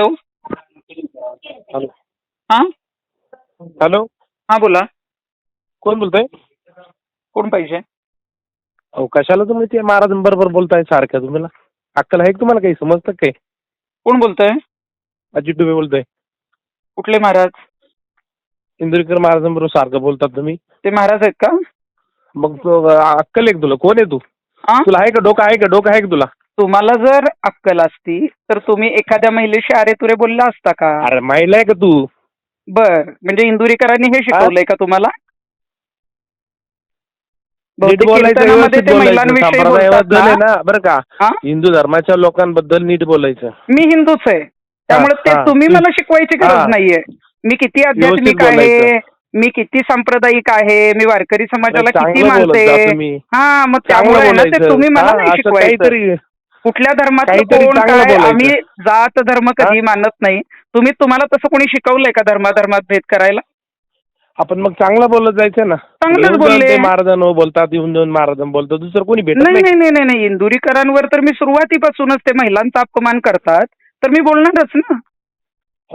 Hello. Hello. हां? Hello. हां बोला. कोण बोलतोय? कोण पाहिजे? अहो कशाला तुम्ही ते महाराजांबरोबर बोलताय सारख्या तुम्हाला अक्कल आहे का तुम्हाला काही? समजतं काय कोण बोलतोय? अजित डुबे बोलतोय. कुठले महाराज? इंदुरीकर महाराजांबरोबर सारखं बोलतात तुम्ही. ते महाराज आहेत का? मग तो, अं, अक्कल आहे का तुला? कोण आहे तू? हां तुला आहे का डोकं? आहे का डोकं? आहे का तुला? तुम्हाला जर अक्कल असती तर तुम्ही एखाद्या महिलेशी अरे तुरे बोलला असता का? अरे महिला आहे का तू? बर म्हणजे इंदुरीकरांनी हे शिकवलंय का तुम्हाला? नीट बहुतेक बोलायचं कीर्तनामध्ये व्यवस्थित ते बोलायचं. महिलांविषयी संप्रदायाबद्दल आहे बोलतात ना. ना बरं का. हां? हिंदू धर्माच्या लोकांबद्दल नीट बोलायचं. मी हिंदूच आहे. त्यामुळे ते हां. तुम्ही मला शिकवायची गरज. नाहीये. मी किती आध्यात्मिक व्यवस्थित आहे बोलायचं. मी किती सांप्रदायिक आहे मी वारकरी समाजाला किती चांगलं बोलत मानते. जा तुम्ही. हा मग चांगलं त्यामुळे आहे ना ते बोलायचं. तुम्ही मला हां, नाही असं शिकवायचं. काहीतरी कुठल्या काहीतरी कोण चांगलं काय बोलायचं. आम्ही जात धर्म कधी मानत नाही. तुम्ही तुम्हाला तसं कोणी शिकवलंय का धर्माधर्मात भेद करायला? आपण मग चांगलं बोलत जायचं ना. चांगलंच येऊन जाऊन बोलले. ते महाराजांनो बोलतात येऊन जाऊन महाराजां बोलतात दुसरं कोणी भेटत नाही नाही. नाही नाही नाही नाही. इंदुरीकरांवर तर मी सुरुवातीपासूनच ते महिलांचा अपमान करतात तर मी बोलणारच ना.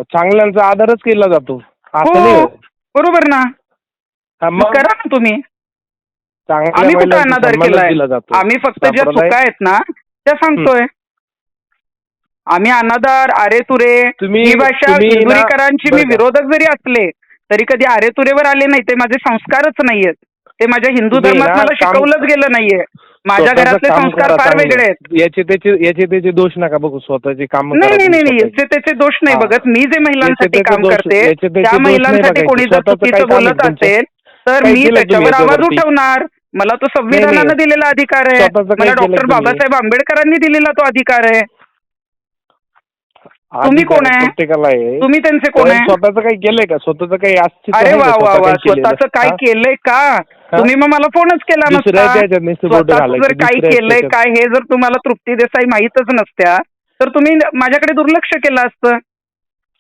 चांगल्यांचा आदरच केला जातो. असं नाही. हो. बरोबर ना. हा, मग? मग करा ना तुम्ही. चांगल्या आम्ही कुठं महिलांचा अनादर सन्मानच केलाय? दिला जातो. आम्ही फक्त ज्या संप्रदाय- चुका आहेत ना त्या सांगतोय आम्ही अनादार आरे तुरे ही भाषा इंदुरीकरांची मी? विरोधक जरी असले तरी कधी आरे तुरेवर आले नाही ते माझे संस्कारच नाहीयेत ते माझ्या हिंदू धर्मात मला शिकवलंच गेलं नाहीये माझ्या घरातले संस्कार करा फार. वेगळे आहेत याचे त्याचे याचे त्याचे दोष नका बघू स्वतःचे काम नाही नाही नाही याचे त्याचे दोष नाही. बघत मी जे महिलांसाठी काम करते त्या महिलांसाठी. कोणी जर चुकीचं बोलत? असेल तर मी त्याच्यावर आवाज? उठवणार मला तो संविधानानं. दिलेला अधिकार आहे मला डॉक्टर? बाबासाहेब आंबेडकरांनी दिलेला तो अधिकार आहे तुम्ही कोण आहे? तुम्ही त्यांचे कोण आहे स्वतःचं काही केलंय का स्वतःचं काही अरे? वा वा वा? स्वतःच काय? केलंय का तुम्ही मग मला फोनच केला नसता स्वतःच जर काय केलंय. काय हे जर तुम्हाला तृप्ती देसाई माहीतच नसत्या तर तुम्ही माझ्याकडे दुर्लक्ष केलं असतं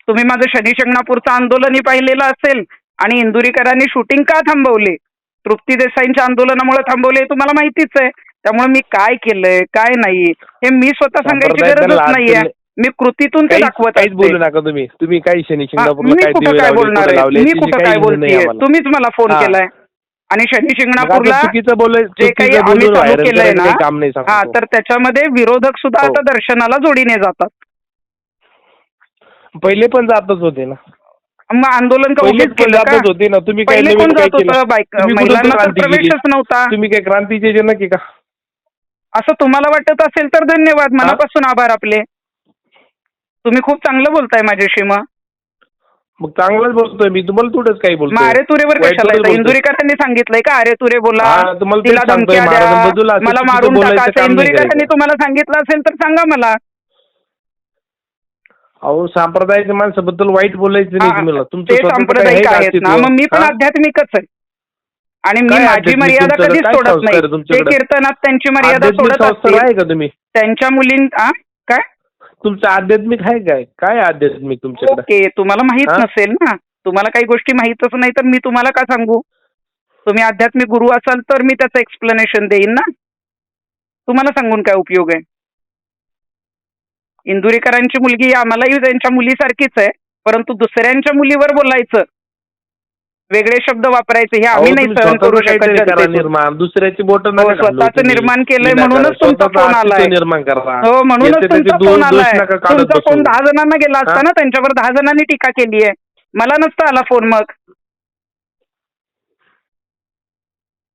तुम्ही माझं शनी शिंगणापूरचं आंदोलनही पाहिलेलं असेल आणि इंदुरीकरांनी शूटिंग का थांबवले तृप्ती देसाईंच्या आंदोलनामुळे थांबवले तुम्हाला माहितीच आहे. त्यामुळे मी काय केलंय काय नाही हे मी स्वतः सांगायची गरजच नाहीये. मी कृतीतून ते दाखवत काहीच असते. बोलू नका तुम्ही. तुम्ही काही शनी मी काय कुठं काय बोलणार आहे? मी कुठं काय बोलतेय. तुम्हीच मला फोन. केलाय. आणि शनी शिंगणापूरला जे काही आम्ही चालू केलंय ना काही काम नाही हा तर त्याच्यामध्ये विरोधक सुद्धा हो. आता दर्शनाला जोडीने जातात. पहिले पण जातच होते ना. मग आंदोलन का उभीच केलं का? जातच होते ना. तुम्ही काय पहिले नवीन कोण काय जात केलं? होतं तुम्ही कुठं महिलांना तर क्रांती केली? प्रवेशच नव्हता. तुम्ही काय क्रांतीचे जनक आहे का? असं तुम्हाला वाटत असेल तर धन्यवाद. मनापासून आभार आपले. तुम्ही खूप चांगलं बोलताय माझ्याशी मग. मग चांगलंच बोलतोय मी. तुम्हाला थोडंच काही मग बोलतोय अरे तुरेवर वाईट कशाला येतं. इंदुरीकरांनी सांगितलंय का? अरे तुरे बोला. हा, तुम्हाला तेच तिला सांगतोय, धमक्या महाराजांबद्दल द्या असं मला चुकीचं मारून बोलायचं टाका. असं काम नाही इंदुरीकरांनी करायचं. तुम्हाला सांगितलं असेल तर सांगा मला. अहो सांप्रदायाच्या माणसाबद्दल वाईट बोलायचं नाही तुम्हाला ते तुमचं स्वतःचं काही सांप्रदायिक आहे का आहेत ना? मग मी पण? आध्यात्मिकच आहे आणि मी काय माझी आध्यात्मिक मर्यादा तुमच्याकडे? कधीच काय सोडत संस्कार नाही ते तुमच्याकडे? कीर्तनात त्यांची मर्यादा आध्यात्मिक सोडत संस्कार असतील आहे का तुम्ही त्यांच्या मुलीं आ? काय तुमचं आध्यात्मिक आहे काय काय आध्यात्मिक तुमच्याकडे ओके तुम्हाला माहीत हा? नसेल ना तुम्हाला काही गोष्टी माहीतच नाही तर मी तुम्हाला का सांगू तुम्ही आध्यात्मिक गुरु असाल तर मी त्याचं एक्सप्लेनेशन देईन ना तुम्हाला सांगून काय उपयोग आहे इंदुरीकरांची मुलगी आम्हालाही त्यांच्या मुलीसारखीच आहे परंतु दुसऱ्यांच्या मुलीवर बोलायचं. वेगळे शब्द वापरायचे हे आम्ही नाही सहन करू शकत दुसऱ्याची बोट हो, स्वतःचं निर्माण केलंय म्हणूनच तुमचा फोन आलाय. हो म्हणूनच तुमचा फोन आलाय. तुमचा फोन. दहा जणांना गेला असता? ना त्यांच्यावर दहा जणांनी टीका केली आहे. मला नसता आला फोन मग.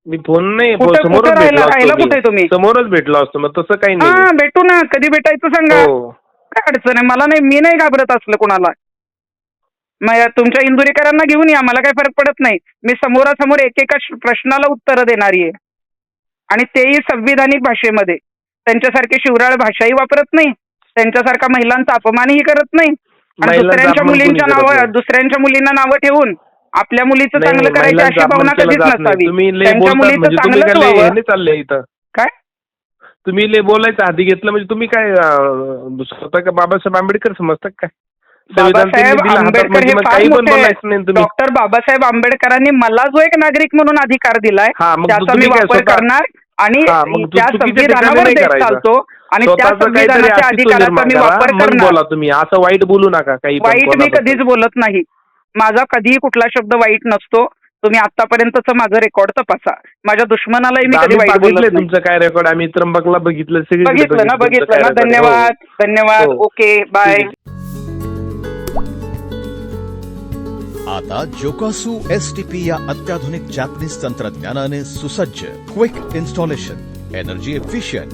मी फोन नाही कुठं- समोरच राहिला- भेटलो कुठे तुम्ही? समोरच भेटलो असतो मग तसं काही हा नाही. भेटू ना कधी भेटायचं सांगा. हो. काय अडचण आहे? मला नाही मी नाही घाबरत असलं कोणाला. मग या तुमच्या इंदुरीकरांना घेऊन या मला काही फरक पडत नाही. मी समोरासमोर एकेका प्रश्नाला उत्तरं देणारी आहे. आणि तेही संविधानिक भाषेमध्ये. त्यांच्यासारखी शिवराळ भाषाही वापरत नाही. त्यांच्यासारखा महिलांचा अपमानही करत नाही. आणि दुसऱ्यांच्या मुलींच्या नावं. दुसऱ्यांच्या मुलींना नावं ठेवून आपल्या मुलीचं चांगलं करायची अशी भावना कधीच. नसावी. त्यांच्या मुलीचं म्हणजे ह्याने चाललंय इथं. तुम्ही लय बोलायचं हाती घेतलं म्हणजे तुम्ही काय स्वतः का बाबासाहेब आंबेडकर समजतात काय? बाबासाहेब आंबेडकर म्हणजे हे फार मोठे डॉक्टर बाबासाहेब आंबेडकरांनी मला जो एक नागरिक म्हणून अधिकार दिलाय हा त्याचा मी वापर करणार आणि त्या संविधानावर देश. चालतो आणि त्या संविधानाच्या अधिकाराचा मी वापर करणार. बोला तुम्ही. असं वाईट बोलू नका काही वाईट मी. कधीच बोलत नाही. माझा कधीही कुठला शब्द वाईट नसतो. तुम्ही आतापर्यंतच माझं रेकॉर्ड तपासा. माझ्या दुश्मनालाही मी कधी वाईट नाही. तुमचं काय रेकॉर्ड आम्ही त्र्यंबकला बघितलं बघितलं ना बघितलं. ना. आहे. धन्यवाद धन्यवाद. हो. Okay bye. आता जोकासू एस टी पी या अत्याधुनिक जॅपनीज तंत्रज्ञानाने सुसज्ज quick installation energy efficient